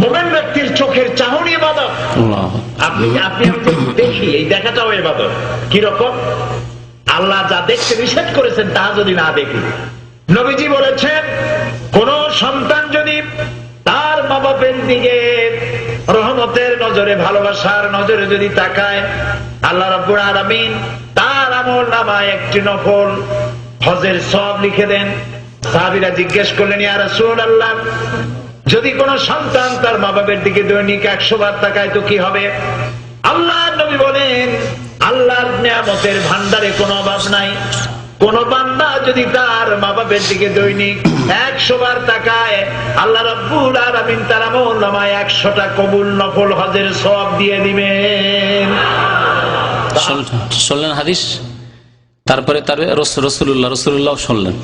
মোমেন ব্যক্তির চোখের চাহনি এবাদত আল্লাহ। আপনি আপনি আমি তো দেখি এই দেখাটাও এবাদত কীরকম আল্লাহ যা দেখতে নিষেধ করেছেন তা যদি না দেখি। নবীজি বলেছেন কোন সন্তান যদি তার মা বাপের দিকে রহমতের নজরে ভালোবাসার নজরে যদি তাকায় আল্লাহ রব্বুল আলামিন তার আমল নামায় একটি নফল হজের সব লিখে দেন। সাহাবীরা জিজ্ঞেস করলেন ইয়া রাসূলুল্লাহ যদি কোন সন্তান তার মা বাপের দিকে দৈনিক একশো বার তাকায়, তো কি হবে? আল্লাহ নবী বলেন, আল্লাহর নিয়ামতের ভান্ডারে কোনো অভাব নাই। কোন বান্দা যদি তার মা বাপের দিকে দৈনিক একশো বার তাকায়, আল্লাহ রব্বুল আলামিন তার আমল নামায় একশোটা কবুল নফল হজের সব দিয়ে দিবেন। শুনলেন হাদিস? তারপরে তার রসুল্লাহ রসুল্লাহ শুনলেন।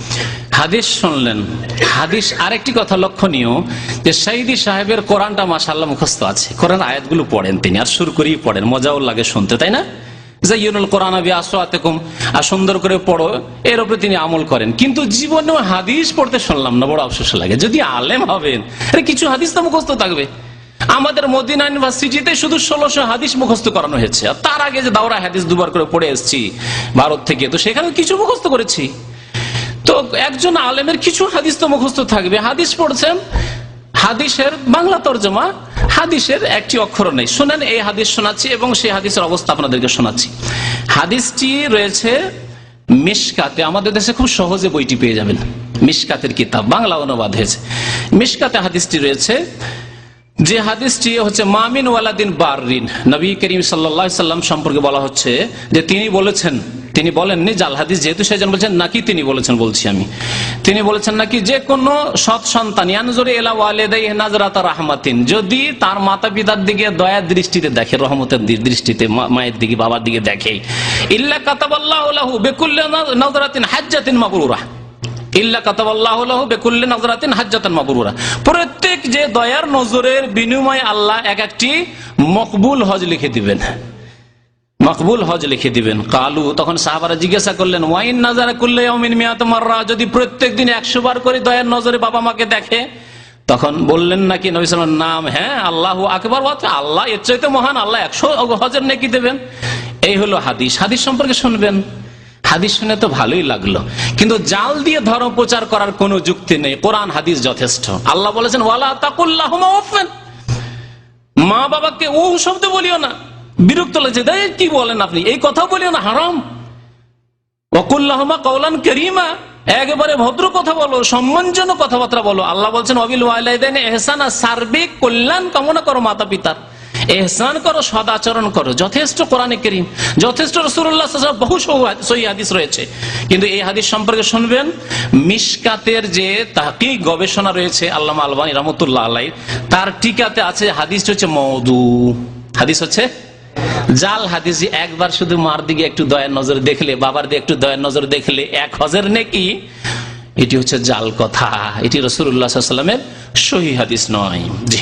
হাদিস শুনলেন। হাদিস আরেকটি কথা লক্ষণীয় যে সাইদি সাহেবের কোরআনটা মাসাল্লাহ মুখস্থ আছে। কোরআন আয়াতগুলো পড়েন তিনি, আর সুর করেই পড়েন, মজাও লাগে শুনতে, তাই না? জাইনুল কোরআন আবি আসোয়াতেকুম আর সুন্দর করে পড়ো, এর উপরে তিনি আমল করেন। কিন্তু জীবনেও হাদিস পড়তে শুনলাম না, বড় আফসোস লাগে। যদি আলেম হবেন, আরে কিছু হাদিস তো মুখস্থ থাকবে। আমাদের মদিনা ইউনিভার্সিটিতে শুধু ষোলোশো হাদিস মুখস্থ করানো হয়েছে। আর তার আগে যে দাওরা হাদিস দুবার করে পড়ে এসেছি, ভারত থেকে, তো সেখানে কিছু মুখস্থ করেছি। তো একজন আলেমের কিছু হাদিস তো মুখস্থ থাকবে। হাদিস পড়ছেন, হাদিসের বাংলা তর্জমা, হাদিসের একটি অক্ষর নেই। শুনেন, এই হাদিস শোনাচ্ছি এবং সেই হাদিসের অবস্থা আপনাদেরকে শোনাচ্ছি। হাদিসটি রয়েছে মিশকাতে। আমাদের দেশে খুব সহজে বইটি পেয়ে যাবেন। মিশকাতের কিতাব, বাংলা অনুবাদ হয়েছে। মিশকাতে হাদিসটি রয়েছে, যে হাদিসটি হচ্ছে মামিন ওয়ালাদিন বারিন নবী করিম সাল্লা সাল্লাম সম্পর্কে বলা হচ্ছে যে তিনি বলেছেন তিনি বলেননি, জাল হাদিস যেহেতু সেজন বলছেন, নাকি তিনি বলেছেন বলছি আমি। তিনি বলেছেন নাকি যে কোন সৎ সন্তান, ইয়ানজরে এলা ওয়ালেদাই নাজরাতা রাহমাতিন, যদি তার মাতা পিতার দিকে দয়ার দৃষ্টিতে দেখে, রহমতের দৃষ্টিতে মায়ের দিকে, বাবার দিকে দেখে, ইল্লা কাতাবাল্লাহু লাহু বিকুল্লি নাজরাতিন হাজ্জাতিন মাবরুরা। ইল্লা কাতাবাল্লাহু লাহু বিকুল্লি নাজরাতিন হাজ্জাতান প্রত্যেক যে দয়ার নজরের বিনিময়ে আল্লাহ এক একটি মকবুল হজ লিখে দিবেন। মকবুল হজ লিখে দিবেন। কালু, তখন সাহাবারা জিজ্ঞাসা করলেন ওয়াইন নাজারা করলে অমিন মিয়াত মাররা? যদি প্রত্যেক দিন একশো বার করে দয়ার নজরে বাবা মাকে দেখে, তখন বললেন নাকি নবী সাল্লামের নাম হ্যাঁ আল্লাহ আকবর আল্লাহ এর চাইতে মহান, আল্লাহ একশো হজের নেকি দেবেন। এই হলো হাদিস। হাদিস সম্পর্কে শুনবেন। হাদিস শুনে তো ভালোই লাগল। কিন্তু জাল দিয়ে ধর্ম প্রচার করার কোনো যুক্তি নেই। কোরআন, হাদিস যথেষ্ট। আল্লাহ বলেছেন, ওয়ালা তাকুল্লাহ মা বাবাকে ও শব্দ বলিও না। বিরক্ত লাগছে। দেখ কি বলেন আপনি? এই কথা বলিও না, হারাম। একেবারে ভদ্র কথা বলো, সম্মানজনক কথাবার্তা বলো। আল্লাহ বলছেন সার্বিক কল্যাণ কামনা করো এহসান করো সদাচরণ করো। যথেষ্ট যথেষ্ট বহু হাদিস রয়েছে। কিন্তু এই হাদিস সম্পর্কে শুনবেন মিসকাতের যে তাকি গবেষণা রয়েছে আল্লাহ আলবানী রহমতুল্লাহ আল্লাহ তার টিকাতে আছে হাদিস হচ্ছে মৌদু হাদিস হচ্ছে জাল হাদিসি একবার শুধু মার দিকে একটু দয়ার নজর দেখলে, বাবার দিকে একটু দয়ার নজর দেখলে, এক হজের নেকি? এটি হচ্ছে জাল কথা। এটি রসুল্লাহ সাল্লামের সহি হাদিস নয়। জি।